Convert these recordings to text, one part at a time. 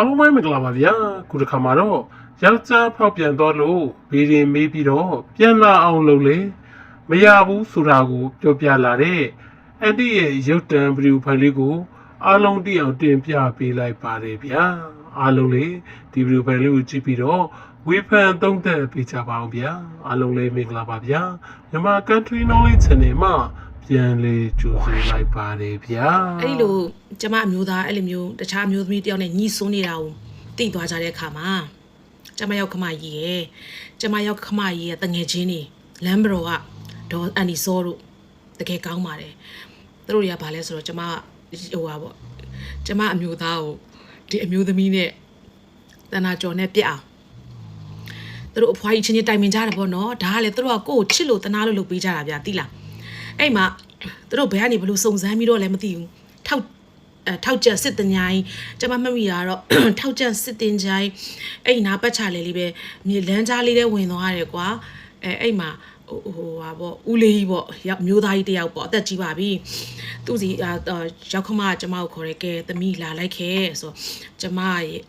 အားလုံးပဲမင်္ဂလာပါဗျာခုတစ်ခါမှာတော့ယောက်ျားဖောက်ပြန်သွားလို့ဗီဒီမေးပြီးတော့ပြန်လာအောင်လုပ်လေမရဘူးဆိုတာကိုပြောပြလာတဲ့အဲ့ဒီရဲ့ရုပ်တံဗီဒီယိုဖိုင်လေးကိုအားလုံးသိအောင်တင်ပြပေးလိုက်ပါတယ်ဗျာအားလုံးလေးဒီဗီဒီယိုဖိုင်လေးကိုကြည့်ပြီးတော့ဝေဖန်သုံးသပ်ပေးကြပါအောင်ဗျာအားလုံးလေးမင်္ဂလာပါဗျာမြန်မာ country knowledge channel မှာ ပြန်လေးကြိုဆိုလိုက်ပါတယ်ဗျာအဲ့ဒီလိုကျမအမျိုးသားအဲ့လိုမျိုးတခြားအမျိုးသမီးတယောက်နဲ့ညီစွန်းနေတာကိုသိသွားကြတဲ့အခါမှာကျမရောက်ခမကြီးရဲ့ကျမရောက်ခမကြီးရဲ့တငယ်ချင်းတွေလမ်းဘရောကဒေါ်အန်နီစောတို့တကယ်ကောင်းပါတယ်သူတို့တွေကဘာလဲဆိုတော့ကျမဟိုပါပေါ့ကျမအမျိုးသားကိုဒီအမျိုးသမီးနဲ့တနာကျော်နဲ့ပြက်အောင်သူတို့အဖွားကြီးချင်းချင်းတိုင်ပင်ကြတယ်ပေါ့နော်ဒါကလေသူတို့ကကိုယ့်ကိုချစ်လို့တနာလို့လုပ်ပေးကြတာဗျာသိလားအဲ့မှာ သူတို့ဘယ်ကနေဘလို့စုံစမ်းပြီးတော့လည်းမသိဘူးထောက်အဲထောက်ကျက်စစ်တင်ကြိုင်းကျွန်မမှတ်မိတာတော့ထောက်ကျက်စစ်တင်ကြိုင်းအဲ့ဒီနာပတ်ချလေလေးပဲမြေလန်းကြားလေးတဲ့ဝင်သွားရတယ်ကွာအဲအဲ့မှာဟိုဟိုဟာပေါ့ဦးလေးကြီးပေါ့ရောက်မျိုးသားကြီးတယောက်ပေါ့အသက်ကြီးပါပြီသူစီအာရောက်ခမကကျမကိုခေါ်ရဲကဲသမီးလာလိုက်ခဲ့ဆိုကျမရဲ့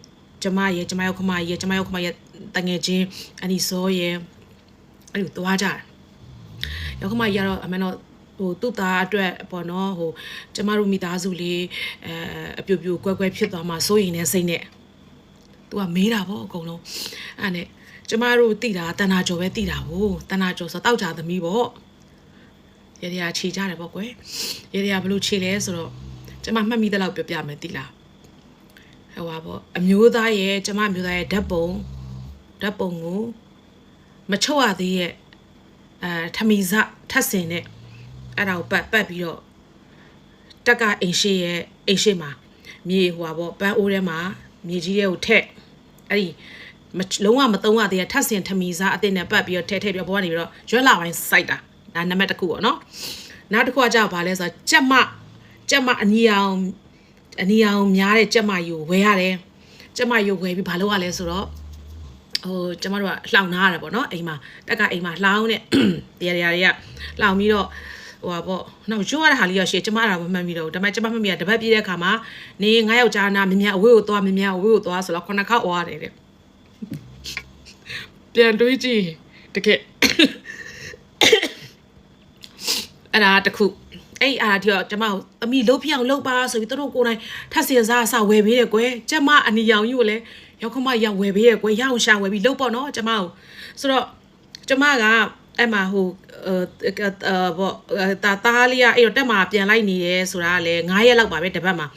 ကျမရဲ့ကျမရောက်ခမရဲ့ကျမရောက်ခမရဲ့တငယ်ချင်းအနီစောရဲ့အဲ့လိုသွားကြတယ်ရောက်ခမကြီးကတော့အမှန်တော့ ဟိုသူ့သားအတွက်ပေါ့နော်ဟိုကျမတို့မိသားစုလေးအဲအပြိုပြိုကွဲကွဲဖြစ်သွားမှစိုးရင်နဲ့စိတ်နဲ့သူကမေးတာပေါ့အကုန်လုံးအဲ့နဲ့ကျမတို့တိတာတဏ္ဍာကျော်ပဲတိတာဟိုတဏ္ဍာကျော်ဆိုတောက်ကြသမီးပေါ့ရရခြေကြတယ်ပေါ့ကွယ်ရရဘလို့ခြေလဲဆိုတော့ကျမမှတ်မိတဲ့လောက်ပြောပြမယ်တိလားဟိုပါပေါ့အမျိုးသားရဲ့ကျမအမျိုးသားရဲ့ဓာတ်ပုံဓာတ်ပုံကိုမချုပ်ရသေးရဲ့အဲထမီစထပ်စင်တဲ့ အဲ့ဒါကိုပတ်ပတ်ပြီးတော့တက်ကအိမ်ရှိရဲ့အိမ်ရှိမှာမြေဟိုပါပေါ့ပန်းအိုးထဲမှာမြေကြီးရဲ့ကိုထက်အဲ့ဒီမလုံးဝမသုံးရသေးတဲ့ထပ်စင်ထမီစားအစ်စ်နဲ့ပတ်ပြီးတော့ထဲထဲပြီးတော့ဘောကနေပြီးတော့ရွက်လာပိုင်းစိုက်တာဒါနံပါတ်တစ်ခုပေါ့နော်နောက်တစ်ခုကကြောက်ဘာလဲဆိုတော့ကြက်မကြက်မအနီအောင်အနီအောင်များတဲ့ကြက်မယူဝယ်ရတယ်ကြက်မယူဝယ်ပြီးဘာလုပ်ရလဲဆိုတော့ဟိုကျမတို့ကလှောင်ထားရတာပေါ့နော်အိမ်မှာတက်ကအိမ်မှာလှောင်တဲ့တရားတရားတွေကလှောင်ပြီးတော့ ဟိုပါပေါ့နောက်ရွှတ်ရတဲ့ဟာလေးရရှေ့ကျမအဲ့ဒါမမှတ်မိတော့ဘူးဒါပေမဲ့ကျမမှတ်မိတာတပတ်ပြည့်တဲ့အခါမှာနေငါယောက်ျားနာမြင်မြအဝေးကိုသွားမြင်မြအဝေးကိုသွားဆိုတော့ခုနှစ်ခါអောရတယ်တဲ့ပြန်တွေးကြည့်တကယ်အဲ့ဒါတစ်ခုအဲ့အားဒီတော့ကျမတို့သမီးလှုပ်ပြအောင်လှုပ်ပါဆိုပြီးသူတို့ကိုယ်တိုင်ထပ်စင်စားအစဝယ်ပေးတယ်ကွယ်ကျမအနီရောင်ကြီးကိုလည်းရောက်ခမရောက်ဝယ်ပေးရကွယ်ရအောင်ရှာဝယ်ပြီးလှုပ်ပေါ့နော်ကျမကိုဆိုတော့ကျမက အဲ့မှာဟိုအဲဘောတာသားလေးကအဲ့တော့တက်မှာပြန်လိုက်နေတယ်ဆိုတာကလည်း9ရက်လောက်ပါပဲတပတ်မှာ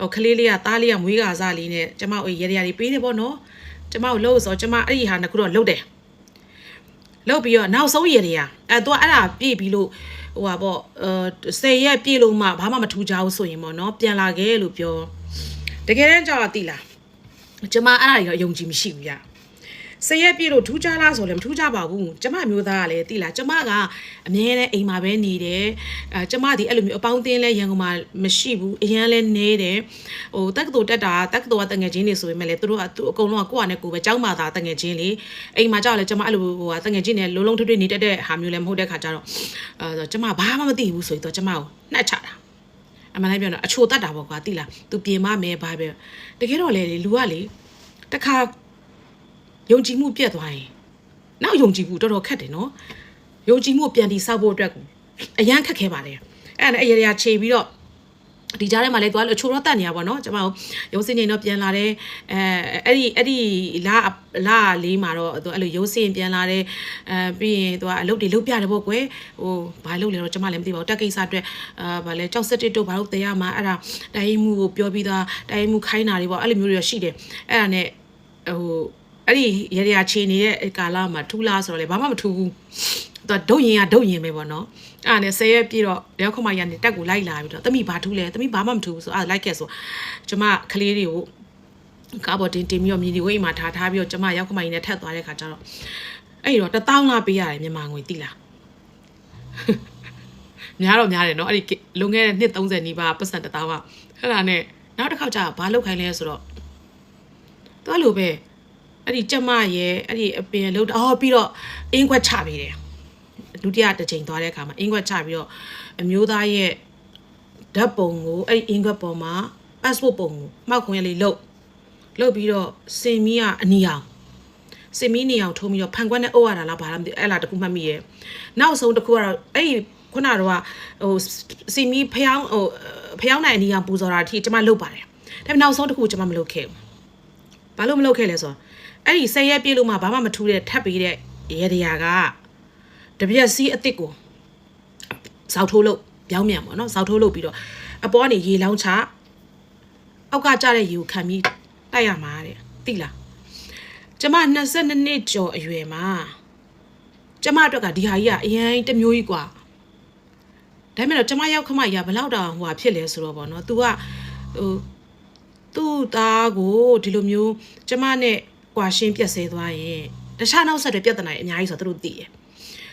ဟိုကလေးလေးကသားလေးကမွေးကာစားလေးနဲ့ကျမတို့ရေရရလေးပေးတယ်ပေါ့နော်ကျမကိုလှုပ်ဆိုကျမအဲ့ဒီဟာနှစ်ခုတော့လှုပ်တယ်လှုပ်ပြီးတော့နောက်ဆုံးရေတွေကအဲသူကအဲ့ဒါပြည့်ပြီးလို့ဟိုပါပေါ့အဲ10ရက်ပြည့်လို့မှဘာမှမထူကြဘူးဆိုရင်ပေါ့နော်ပြန်လာခဲ့လို့ပြောတကယ်တမ်းကြောက်တိလားကျမအဲ့ဒါတွေတော့ယုံကြည်မရှိဘူးဗျ ဆရက်ပြည့်လို့ထူးခြားလားဆိုလည်းမထူးခြားပါဘူးကျမမျိုးသားကလည်းတိလားကျမကအမြဲတမ်းအိမ်မှာပဲနေတယ်အဲကျမဒီအဲ့လိုမျိုးအပေါင်းအသင်းလဲရန်ကုန်မှာမရှိဘူးအရန်လဲနေတယ်ဟိုတက္ကသိုလ်တက်တာတက္ကသိုလ်ကတငယ်ချင်းတွေဆိုပေမဲ့လေသူတို့ကသူအကုန်လုံးကကိုယ့်ဟာနဲ့ကိုယ်ပဲကျောင်းမှာသာတငယ်ချင်းလေအိမ်မှာကြောက်လဲကျမအဲ့လိုဟိုကတငယ်ချင်းတွေလုံးလုံးထွတ်ထွတ်နေတတ်တဲ့ဟာမျိုးလည်းမဟုတ်တဲ့ခါကျတော့အဲကျမဘာမှမသိဘူးဆိုတော့ကျမကိုနှက်ချတာအမှန်တိုင်းပြောတော့အချိုတတ်တာပေါ့ကွာတိလား तू ပြင်မမဲဘာပဲတကယ်တော့လေလူကလေတခါ ယုံကြည်မှုပြတ်သွားရင်နောက်ယုံကြည်မှုတော်တော်ခက်တယ်နော်ယုံကြည်မှုပြန်တည်ဆောက်ဖို့အတွက်ကိုအရန်ခက်ခဲပါတယ်အဲ့ဒါနဲ့အရေရာခြေပြီးတော့ဒီကြားထဲမှာလည်းသွားလို့အချိုတော့တတ်နေရပါတော့ကျွန်မတို့ရုံးစင်းနေတော့ပြန်လာတယ်အဲအဲ့ဒီအဲ့ဒီလာလာလေးမှာတော့သူအဲ့လိုရုံးစင်းပြန်လာတယ်အဲပြီးရင်သူကအလုပ်တွေလုပ်ပြတယ်ပေါ့ကွယ်ဟိုဘာလုပ်လဲတော့ကျွန်မလည်းမသိပါဘူးတက်ကိစ္စအတွက်အာဘာလဲကြောက်စက်တစ်တို့ဘာလို့တရားမှာအဲ့ဒါတိုင်းမှုကိုပြောပြီးသားတိုင်းမှုခိုင်းတာတွေပေါ့အဲ့လိုမျိုးတွေရှိတယ်အဲ့ဒါနဲ့ဟို အဲ့ဒီရရချေနေတဲ့ကာလမှာထူလားဆိုတော့လေဘာမှမထူဘူးသူဒုတ်ရင်ကဒုတ်ရင်ပဲပေါ့နော်အဲ့ဒါနဲ့ဆယ်ရက်ပြည့်တော့ရောက်ခမရနေတက်ကိုလိုက်လာပြီးတော့တမိဘာထူးလဲတမိဘာမှမထူဘူးဆိုအဲ့လိုက်ခဲ့ဆိုကျမကလေးတွေကိုကားပေါ်တင်တင်ပြီးတော့မြေဒီဝိတ်မှာထားထားပြီးတော့ကျမရောက်ခမကြီးနဲ့ထက်သွားတဲ့ခါကျတော့အဲ့တော့တပေါင်းလာပေးရတယ်မြန်မာငွေတိလားများတော့များတယ်နော်အဲ့ဒီလွန်ခဲ့တဲ့နှစ်30နီးပါးပတ်စံတသားကအဲ့ဒါနဲ့နောက်တစ်ခေါက်ကျဘာလုပ်ခိုင်းလဲဆိုတော့သူအဲ့လိုပဲ အဲ့ဒီကြက်မရဲ့အဲ့ဒီအပင်လုံးအော်ပြီးတော့အင်းခွက်ချပေးတယ်ဒုတိယတစ်ချိန်သွားတဲ့အခါမှာအင်းခွက်ချပြီးတော့အမျိုးသားရဲ့ဓာတ်ပုံကိုအဲ့ဒီအင်းခွက်ပေါ်မှာ passport ပုံကိုမှောက်ခွင့်လေးလုပ်လှုပ်ပြီးတော့စင်မီကအနီအောင်စင်မီနေအောင်ထိုးပြီးတော့ဖန်ခွက်နဲ့အုပ်ရတာလားဘာလားမသိဘူးအဲ့လားတခုမှတ်မိရဲ့နောက်ဆုံးတစ်ခုကတော့အဲ့ဒီခုနကတော့ဟိုစင်မီဖျောင်းဟိုဖျောင်းနိုင်အနီအောင်ပူဇော်တာအထိကျွန်မလုပ်ပါတယ်ဒါပေမဲ့နောက်ဆုံးတစ်ခုကျွန်မမလုပ်ခဲ့ဘူးဘာလို့မလုပ်ခဲ့လဲဆိုတော့ အဲ့ဒီဆယ်ရက်ပြည့်လို့မှဘာမှမထူးတဲ့ထပ်ပြီးတဲ့ရေတရာကတပြက်စီးအစ်စ်ကိုဇောက်ထိုးလို့ပြောင်းမြန်ပေါ့နော်ဇောက်ထိုးလို့ပြီးတော့အပေါ်ကနေရေလောင်းချအောက်ကကျတဲ့ရေကိုခံပြီးတိုက်ရမှာတဲ့သိလားကျမ22နှစ်ကျော်အရွယ်မှာကျမအတွက်ကဒီဟာကြီးကအရင်တစ်မျိုးကြီးกว่าဒါပေမဲ့တော့ကျမရောက်ခမကြီးကဘယ်လောက်တောင်ဟိုဟာဖြစ်လဲဆိုတော့ဗောနော် तू ကဟိုသူ့သားကိုဒီလိုမျိုးကျမနဲ့ ကွာရှင်းပြက်ဆဲသွားရင်တခြားနောက်ဆက်တွေပြဿနာတွေအများကြီးဆိုတော့သူတို့သိတယ်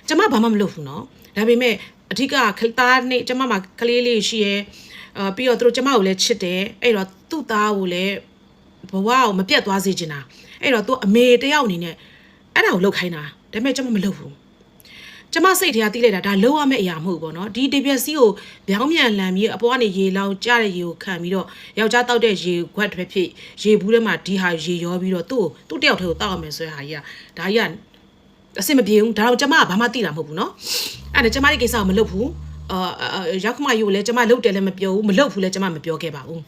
ကျမဘာမှမလုပ်ဘူးနော်ဒါပေမဲ့အဓိကခသားနဲ့ကျမမှာကလေးလေးရှိရဲအာပြီးတော့သူတို့ကျမကိုလည်းချစ်တယ်အဲ့တော့သူ့သားကိုလည်းဘဝကိုမပြတ်သွားစေချင်တာအဲ့တော့သူအမေတယောက်အနေနဲ့အဲ့ဒါကိုလုပ်ခိုင်းတာဒါပေမဲ့ကျမမလုပ်ဘူး ကျမစိတ်ထဲကသိလိုက်တာဒါလုံးဝမဲ့အရာမဟုတ်ဘောနော်ဒီတပြက်စီးကိုပြောင်းမြန်လှန်ပြီးအပေါ်ကနေရေလောင်ကြတဲ့ရေကိုခံပြီးတော့ယောက်ျားတောက်တဲ့ရေခွက်တစ်ဖြစ်ရေဘူးထဲမှာဒီဟာရေရောပြီးတော့သူ့ကိုသူ့တယောက်ထဲကိုတောက်အောင်မယ်ဆိုတဲ့ဟာကြီးကဒါကြီးကအဆင်မပြေဘူးဒါတော့ကျမကဘာမှသိတာမဟုတ်ဘူးနော်အဲ့ဒါကျမရဲ့ကိစ္စကိုမလုပ်ဘူးအာရောက်ခမယူလည်းကျမလုပ်တယ်လည်းမပြောဘူးမလုပ်ဘူးလည်းကျမမပြောခဲ့ပါဘူး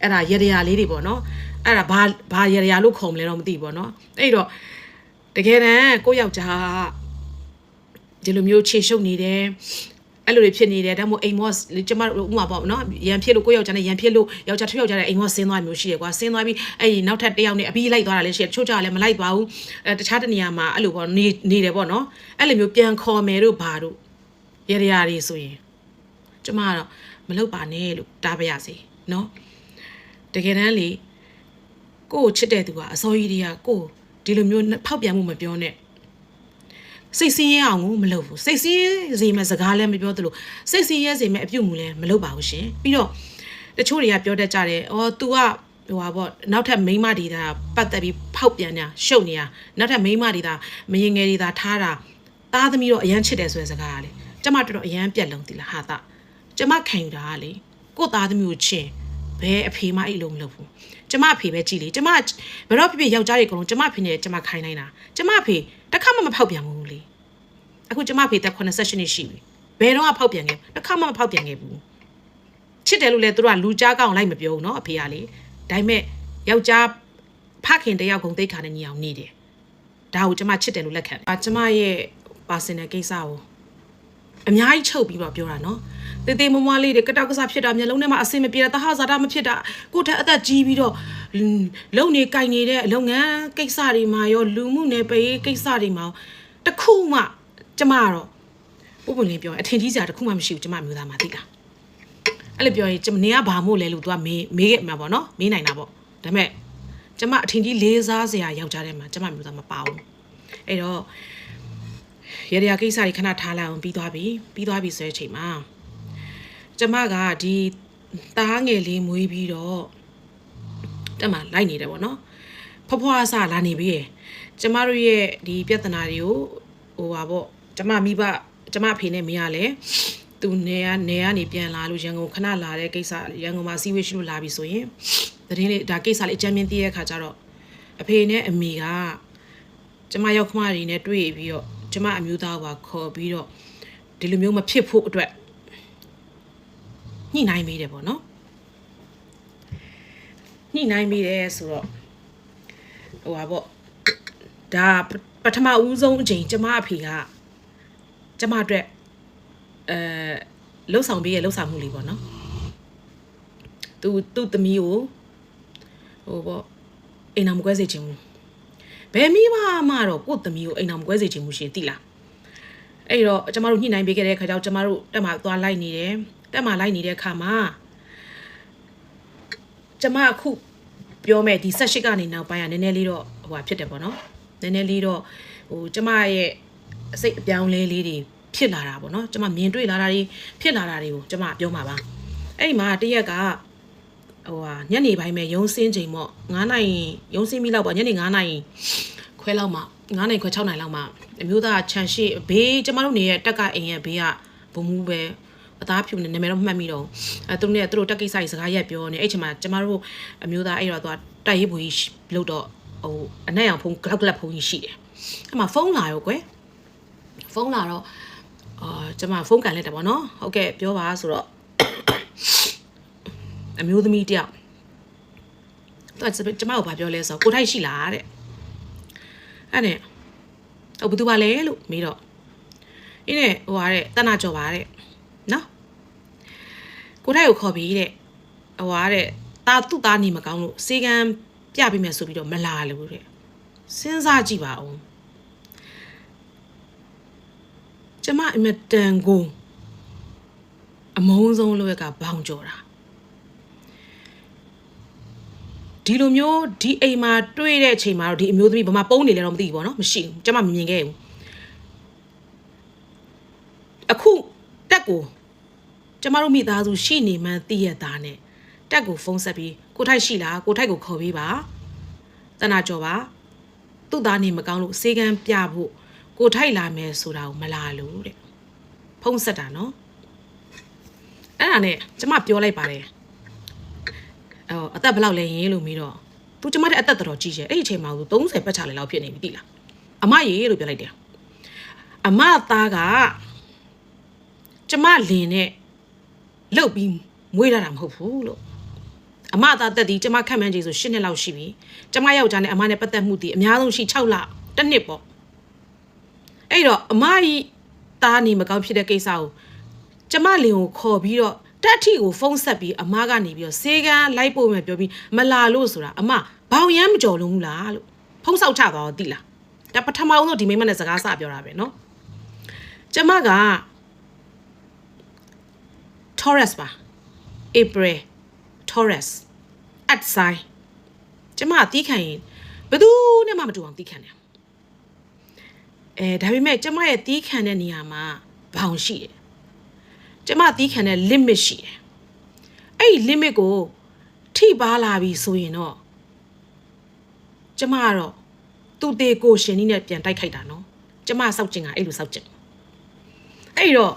အဲ့ဒါရရလေးတွေပေါ့နော်အဲ့ဒါဘာဘာရရလို့ခုံမလဲတော့မသိဘူးပေါ့နော်အဲ့တော့တကယ်တမ်းကိုယောက်ျား ဒီလိုမျိုးခြေရှုပ်နေတယ်အဲ့လိုတွေဖြစ်နေတယ်ဒါမှမဟုတ်အိမ်မော့ကျမတို့ဥမာပေါ့နော်ရန်ဖြစ်လို့ကိုယောက်ျားနဲ့ရန်ဖြစ်လို့ယောက်ျားတစ်ယောက်ျားနဲ့အိမ်မော့ဆင်းသွားမျိုးရှိရကွာဆင်းသွားပြီးအဲ့ဒီနောက်ထပ်တစ်ယောက်နဲ့အပြီးလိုက်သွားတာလည်းရှိတယ်တချို့ကြလည်းမလိုက်ပါဘူးအဲတခြားတနေရာမှာအဲ့လိုပေါ့နေနေတယ်ပေါ့နော်အဲ့လိုမျိုးပြန်ခေါ်မယ်တို့ဘာတို့ရရရတွေဆိုရင်ကျမကတော့မလုပ်ပါနဲ့လို့တားပါရစေနော်တကယ်တမ်းလေကိုကိုချစ်တဲ့သူကအစောကြီးတွေကကိုဒီလိုမျိုးဖောက်ပြန်မှုမပြောနဲ့ စိတ်ဆင်းရဲအောင်ကိုမလုပ်ဘူးစိတ်ဆင်းရဲစေမဲ့စကားလည်းမပြောသလိုစိတ်ဆင်းရဲစေမဲ့အပြုတ်မှုလည်းမလုပ်ပါဘူးရှင်ပြီးတော့တချို့တွေကပြောတတ်ကြတယ်အော် तू ကဟိုပါပေါ့နောက်ထပ်မိန်းမတွေဒါပတ်သက်ပြီးဖောက်ပြန်နေတာရှုပ်နေတာနောက်ထပ်မိန်းမတွေဒါမရင်ငယ်တွေဒါထားတာသားသမီးတော့အရန်ချစ်တယ်ဆိုတဲ့စကားကလေကျမတော်တော်အရန်ပြက်လုံးသီလားဟာတာကျမခံယူတာကလေကို့သားသမီးကိုချင်းဘယ်အဖေမအဲ့လိုမလုပ်ဘူး ကျမအဖေပဲကြည်လေကျမဘယ်တော့ဖြစ်ဖြစ်ယောက်ျားတွေအကုန်လုံးကျမအဖေနဲ့ကျမခိုင်းနိုင်တာကျမအဖေတစ်ခါမှမဖောက်ပြန်ဘူးလေအခုကျမအဖေသက်88နှစ်ရှိပြီဘယ်တော့မှဖောက်ပြန်ခဲ့တစ်ခါမှမဖောက်ပြန်ခဲ့ဘူးချစ်တယ်လို့လေသူတို့ကလူကြားကောင်းလိုက်မပြောဘူးเนาะအဖေကလေဒါပေမဲ့ယောက်ျားဖခင်တယောက်ဂုံတိတ်ခါနဲ့ညီအောင်နေတယ်ဒါကိုကျမချစ်တယ်လို့လက်ခံတယ်ကျမရဲ့ personal ကိစ္စကိုအများကြီးချုပ်ပြီးတော့ပြောတာเนาะ တေးသေးမွားလေးတွေကတောက်ကစားဖြစ်တာမျက်လုံးထဲမှာအဆင်မပြေတာတဟဇာတာမဖြစ်တာကိုယ့်ထက်အသက်ကြီးပြီးတော့လုံနေကင်နေတဲ့အလုပ်ငန်းကိစ္စတွေမှာရောလူမှုနယ်ပယ်ရေးကိစ္စတွေမှာတခုမှကျမကတော့ပုံပုံလေးပြောအထင်ကြီးစရာတခုမှမရှိဘူးကျမမျိုးသားမှာသိလားအဲ့လိုပြောရင်ကျမနေကဘာမို့လဲလို့ तू ကမေးမေးခဲ့မှာပေါ့နော်မေးနိုင်တာပေါ့ဒါပေမဲ့ကျမအထင်ကြီးလေးစားစရာယောက်ျားထဲမှာကျမမျိုးသားမပါဘူးအဲ့တော့ရရကိစ္စတွေခဏထားလိုက်အောင်ပြီးသွားပြီပြီးသွားပြီဆိုတဲ့အချိန်မှာ ကျမကဒီသားငယ်လေးမွေးပြီးတော့တက်မှာလိုက်နေတယ်ပေါ့နော်ဖွားဖွားအစလာနေပြီရယ်ကျမတို့ရဲ့ဒီပြဿနာတွေကိုဟိုပါပေါ့ကျမမိဘကျမအဖေနဲ့မရလဲသူနေကနေကနေပြန်လာလို့ရန်ကုန်ခဏလာတဲ့ကိစ္စရန်ကုန်မှာစီးဝေးရှိလို့လာပြီဆိုရင်သတင်းလေးဒါကိစ္စလေးအကြမ်းမြင်သိရတဲ့ခါကျတော့အဖေနဲ့အမေကကျမရောက်ခမတွေနဲ့တွေ့ပြီးတော့ကျမအမျိုးသားကခေါ်ပြီးတော့ဒီလိုမျိုးမဖြစ်ဖို့အတွက် ညှိနှိုင်းမိတယ်ပေါ့နော်ညှိနှိုင်းမိတယ်ဆိုတော့ဟိုပါပေါ့ဒါပထမဦးဆုံးအချိန်ကျမအဖေကကျမအတွက်အဲလှုပ်ဆောင်ပေးရဲ့လှုပ်ဆောင်မှုလေးပေါ့နော်သူသူ့သမီးကိုဟိုပေါ့အိမ်အောင်မကွဲစေချင်ဘူးဘယ်မိမမှတော့ကို့သမီးကိုအိမ်အောင်မကွဲစေချင်ဘူးရှင်သိလားအဲ့တော့ကျမတို့ညှိနှိုင်းပေးခဲ့တဲ့ခါကျတော့ကျမတို့တက်မှာသွားလိုက်နေတယ် တက်မှာလိုက်နေတဲ့ခါမှာကျမအခုပြောမဲ့ဒီဆက်ရှိကနေနောက်ပိုင်းကနည်းနည်းလေးတော့ဟိုဟာဖြစ်တယ်ပေါ့နော်နည်းနည်းလေးတော့ဟိုကျမရဲ့အစိတ်အပြောင်းလဲလေးတွေဖြစ်လာတာပေါ့နော်ကျမမြင်တွေ့လာတာတွေဖြစ်လာတာတွေကိုကျမပြောမှာပါအဲ့ဒီမှာတရက်ကဟိုဟာညနေပိုင်းပဲရုံးစင်းချိန်ပေါ့9နိုင်ရုံးစင်းပြီးလောက်ပေါ့ညနေ9နိုင်ခွဲလောက်မှ9နိုင်ခွဲ6နိုင်လောက်မှအမျိုးသားခြံရှိဘေးကျမတို့နေရဲ့တက်ကအိမ်ရဲ့ဘေးကဘုံမူပဲဟ အသားဖြူနေနာမည်တော့မှတ်မိတော့အဲသူတို့နဲ့သူတို့တက်ကိစ္စကြီးစကားရက်ပြောနေအဲ့ချိန်မှာကျမတို့အမျိုးသားအဲ့တော့သူကတိုက်ရေးဘူးကြီးလို့တော့ဟိုအနက်ရောင်ဖုန်းဂလောက်ကလပ်ဖုန်းကြီးရှိတယ်အဲ့မှာဖုန်းလာရောကွယ်ဖုန်းလာတော့အာကျမဖုန်းကန်လိုက်တယ်ပေါ့နော်ဟုတ်ကဲ့ပြောပါဆိုတော့အမျိုးသမီးတယောက်သူကကျမကိုဘာပြောလဲဆိုတော့ကိုထိုက်ရှိလားတဲ့အဲ့နဲ့ဟိုဘသူပါလဲလို့မေးတော့အင်းနဲ့ဟိုဟာတဲ့တနာကြော်ပါတဲ့နော် ကိုထိုက်ကိုခေါ်ပြီးတဲ့ဟိုဟာတဲ့ตาသူ့သားနေမကောင်းလို့စေကံပြပေးမယ်ဆိုပြီးတော့မလာလို့တဲ့စဉ်းစားကြည့်ပါဦးကျမအမတန်ကိုအမုန်းဆုံးလို့ရကဘောင်ကြော်တာဒီလိုမျိုးဒီအိမ်မှာတွေ့တဲ့အချိန်မှာတော့ဒီအမျိုးသမီးဘာမှပုံနေလဲတော့မသိဘူးပေါ့နော်မရှိဘူးကျမမမြင်ခဲ့ဘူးအခုတက်ကို ကျမတို့မိသားစုရှိနေမှန်းသိရတာနဲ့တက်ကိုဖုန်းဆက်ပြီးကိုထိုက်ရှိလားကိုထိုက်ကိုခေါ်ပေးပါတနာကြော်ပါသူ့သားနေမကောင်းလို့စေကံပြဖို့ကိုထိုက်လာမယ်ဆိုတာကိုမလာလို့တဲ့ဖုန်းဆက်တာနော်အဲ့ဒါနဲ့ကျမပြောလိုက်ပါတယ်အော်အသက်ဘယ်လောက်လဲရင်းလို့မေးတော့သူကျမတဲ့အသက်တော်တော်ကြီးရဲ့အဲ့ဒီအချိန်မှာသူ30ပတ်ချလေလောက်ဖြစ်နေပြီတိလားအမရေလို့ပြောလိုက်တယ်အမသားကကျမလင်နဲ့ လှုပ်ပြီးမွေးလာတာမဟုတ်ဘူးလို့အမသားတက်ဒီကျမခန့်မှန်းကြည့်ဆို10နှစ်လောက်ရှိပြီကျမယောက်ျားနဲ့အမနဲ့ပတ်သက်မှုတည်အများဆုံးရှိ6လတစ်နှစ်ပေါ့အဲ့တော့အမကြီးသားနေမကောင်းဖြစ်တဲ့ကိစ္စကိုကျမလင်ကိုခေါ်ပြီးတော့တက်ထီကိုဖုန်းဆက်ပြီးအမကနေပြီးတော့စေကန်းလိုက်ပို့မယ်ပြောပြီးမလာလို့ဆိုတာအမဘောင်ရမ်းမကြော်လုံးဘူးလားလို့ဖုန်းဆောက်ချသွားတော့တိလားဒါပထမအောင်ဆုံးဒီမိမနဲ့စကားစပြောတာပဲเนาะကျမက Taurus ပါ April Taurus at sign ကျမတီးခံရင်ဘယ်သူနဲ့မှမတူအောင်တီးခံတယ်အဲဒါပေမဲ့ကျမရဲ့တီးခံတဲ့နေရာမှာဘောင်ရှိတယ်ကျမတီးခံတဲ့ limit ရှိတယ်အဲ့ဒီ limit ကိုထိပါလာပြီဆိုရင်တော့ကျမကတော့သူ့တေကိုရှင်ကြီးနဲ့ပြန်တိုက်ခိုက်တာနော်ကျမစောက်ကျင်ကအဲ့လိုစောက်ကျင်အဲ့တော့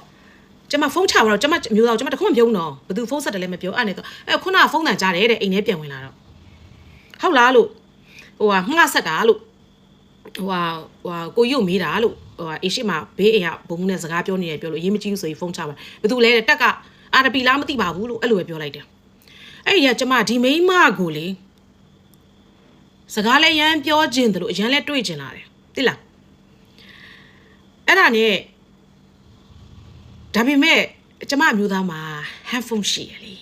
ကျမဖုန်းချပါတော့ကျမအမျိုးသားကျမတခုမှမပြောဘူးနော်ဘယ်သူဖုန်းဆက်တယ်လဲမပြောအဲ့နဲ့တော့အဲ့ခုနကဖုန်းတန်ကြားတယ်တဲ့အိမ်ထဲပြန်ဝင်လာတော့ဟုတ်လားလို့ဟိုဟာငှက်ဆက်တာလို့ဟိုဟာဟိုဟာကိုရုပ်မေးတာလို့ဟိုဟာအေရှိမှာဘေးအိမ်ကဘုံနဲ့စကားပြောနေတယ်ပြောလို့ရေးမကြည့်ဘူးဆိုပြီးဖုန်းချပါဘယ်သူလဲတဲ့တက်ကအာရပီလားမသိပါဘူးလို့အဲ့လိုပဲပြောလိုက်တယ်အဲ့ဒီကကျမဒီမိန်းမကိုလေစကားလဲရမ်းပြောခြင်းတယ်လို့အရန်လဲတွေ့ကျင်လာတယ်သိလားအဲ့ဒါနဲ့ ဒါပေမဲ့ကျမအမျိုးသားမှာ handphone ရှိရလေ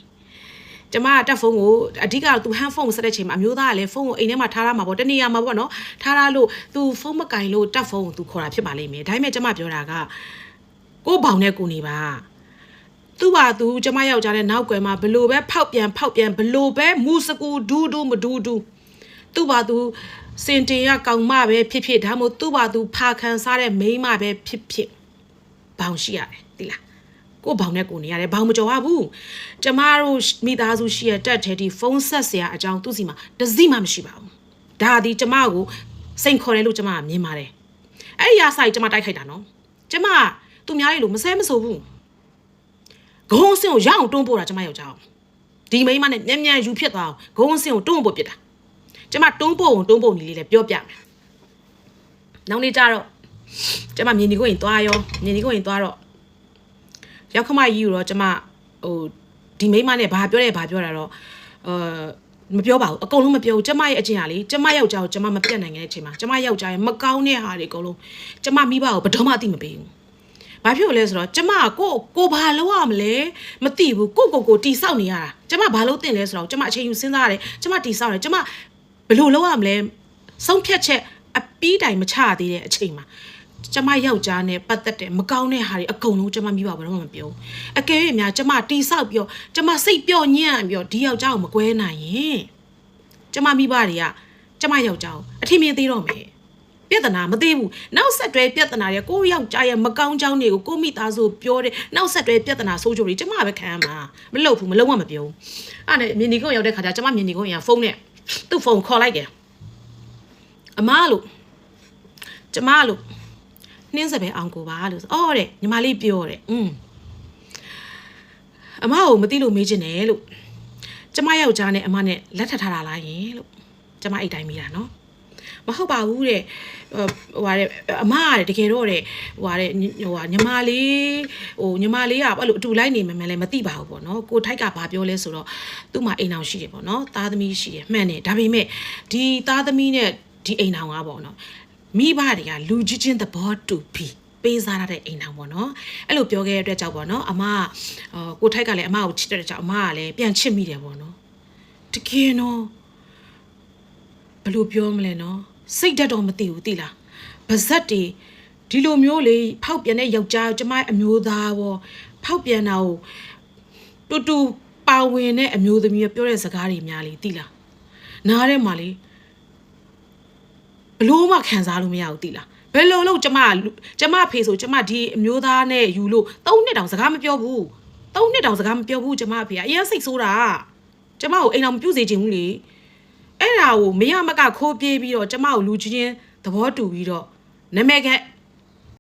ကျမတက်ဖုန်းကိုအဓိကသူ handphone ကိုဆက်တဲ့ချိန်မှာအမျိုးသားကလည်းဖုန်းကိုအိမ်ထဲမှာထားရမှာပေါ့တနေရာမှာပေါ့နော်ထားရလို့သူဖုန်းမကင်လို့တက်ဖုန်းကိုသူခေါ်တာဖြစ်ပါလိမ့်မယ်ဒါပေမဲ့ကျမပြောတာကကိုဘောင်နဲ့ကိုနေပါသူ့ပါသူကျမယောက်ျားနဲ့နောက်ွယ်မှာဘလို့ပဲဖောက်ပြန်ဖောက်ပြန်ဘလို့ပဲမူစကူဒူးဒူးမဒူးဒူးသူ့ပါသူစင်တင်ရကောင်မပဲဖြစ်ဖြစ်ဒါမှမဟုတ်သူ့ပါသူဖာခံစားတဲ့မိန်းမပဲဖြစ်ဖြစ်ဘောင်ရှိရတယ် သိလားကို့ဘောင်နဲ့ကိုနေရတယ်ဘောင်မကြော်ရဘူးကျမတို့မိသားစုရှိရတက်တဲ့ဒီဖုန်းဆက်ဆရာအကြောင်းသူ့စီမှာတစည်းမှမရှိပါဘူးဒါဒီကျမကိုစိန်ခေါ်တယ်လို့ကျမကမြင်ပါတယ်အဲ့ဒီအဆိုင်ကျမတိုက်ခိုက်တာနော်ကျမသူများရဲ့လို့မဆဲမဆိုဘူးဂုံးစင်ကိုရအောင်တွန်းပို့တာကျမယောက်ျားဒီမိန်းမနဲ့မြန်မြန်ယူဖြစ်သွားအောင်ဂုံးစင်ကိုတွန်းပို့ပြစ်တာကျမတွန်းပို့အောင်တွန်းပို့နေလေးလည်းပြောပြမယ်နောက်နေ့ကျတော့ကျမမြင်ဒီကိုရင်သွားရောမြင်ဒီကိုရင်သွားတော့ ရောက်ခမကြီးကိုတော့ကျမဟိုဒီမိန်းမနဲ့ဘာပြောတယ်ဘာပြောတာတော့အာမပြောပါဘူးအကုန်လုံးမပြောဘူးကျမရဲ့အကျင့်ဟာလေကျမယောက်ျားကိုကျမမပြတ်နိုင်တဲ့အချိန်မှာကျမယောက်ျားရဲ့မကောင်းတဲ့ဟာတွေအကုန်လုံးကျမမိဘကိုဘယ်တော့မှအသိမပေးဘူး။ဘာဖြစ်လို့လဲဆိုတော့ကျမကိုကိုဘာလုပ်ရမလဲမသိဘူးကိုကိုကိုတီဆောက်နေရတာကျမဘာလို့တင်လဲဆိုတော့ကျမအချိန်ယူစဉ်းစားရတယ်ကျမတီဆောက်တယ်ကျမဘယ်လိုလုပ်ရမလဲဆုံးဖြတ်ချက်အပီးတိုင်မချသေးတဲ့အချိန်မှာ ကျမယောက်ျားနဲ့ပတ်သက်တဲ့မကောင်းတဲ့ဟာတွေအကုန်လုံးကျမမိဘဘာမှမပြောဘူးအကယ်၍များကျမတီဆောက်ပြီးတော့ကျမစိတ်ပျော့ညံ့ပြီးတော့ဒီယောက်ျားကိုမကွဲနိုင်ရင်ကျမမိဘတွေကကျမယောက်ျားကိုအထင်မြင်သေးတော့မယ်ပြဿနာမသိဘူးနောက်ဆက်တွဲပြဿနာတွေကိုယောက်ျားရဲ့မကောင်းကြောင်းတွေကိုကိုမိသားစုပြောတဲ့နောက်ဆက်တွဲပြဿနာဆိုးကြိုတွေကျမပဲခံရမှာမလုပ်ဘူးမလုံးဝမပြောဘူးအဲ့ဒါနဲ့မြင်ဒီကုန်းရောက်တဲ့ခါကျကျမမြင်ဒီကုန်းရဖုန်းနဲ့သူ့ဖုန်းခေါ်လိုက်တယ်အမားလို့ကျမလို့ နှင်းစပယ်အောင်ကိုပါလို့ဆိုအော်တဲ့ညီမလေးပြောတယ်อืมအမကိုမသိလို့မေးချင်တယ်လို့ကျမယောက်ျားနဲ့အမနဲ့လက်ထပ်ထားတာလားယင်လို့ကျမအဲ့တိုင်းမိတာနော်မဟုတ်ပါဘူးတဲ့ဟိုဟိုဟာတဲ့အမကတကယ်တော့တဲ့ဟိုဟာတဲ့ဟိုဟာညီမလေးဟိုညီမလေးကအဲ့လိုအတူလိုက်နေမှမလဲမသိပါဘူးပေါ့နော်ကိုထိုက်ကဘာပြောလဲဆိုတော့သူ့မှာအိမ်အောင်ရှိတယ်ပေါ့နော်သားသမီးရှိတယ်မှန်တယ်ဒါပေမဲ့ဒီသားသမီးနဲ့ဒီအိမ်အောင်ကပေါ့နော် မိဘတွေကလူကြီးချင်းသဘောတူပြီးပေးစားရတဲ့အိမ်အောင်ပေါ့နော်အဲ့လိုပြောခဲ့တဲ့အတွက်ကြောင့်ပေါ့နော်အမကအော်ကိုထိုက်ကလည်းအမကိုချစ်တဲ့ကြောင့်အမကလည်းပြန်ချစ်မိတယ်ပေါ့နော်တကယ်နော်ဘယ်လိုပြောမလဲနော်စိတ်ဓာတ်တော့မသိဘူးသိလားဗဇက်တွေဒီလိုမျိုးလေဖောက်ပြန်တဲ့ယောက်ျားကျမရဲ့အမျိုးသားရောဖောက်ပြန်တာကိုတူတူပါဝင်တဲ့အမျိုးသမီးပြောတဲ့စကားတွေများလေသိလားနားထဲမှာလေ ဘလို့မှခံစားလို့မရဘူးသိလားဘယ်လိုလို့ကျမကျမဖေဆိုကျမဒီအမျိုးသားနဲ့ယူလို့၃နှစ်တောင်စကားမပြောဘူး၃နှစ်တောင်စကားမပြောဘူးကျမအဖေကအရင်စိတ်ဆိုးတာကျမကိုအိမ်အောင်မပြုတ်စေချင်ဘူးလေအဲ့ဒါကိုမရမကခိုးပြေးပြီးတော့ကျမကိုလူချင်းချင်းသဘောတူပြီးတော့နာမည်ခံ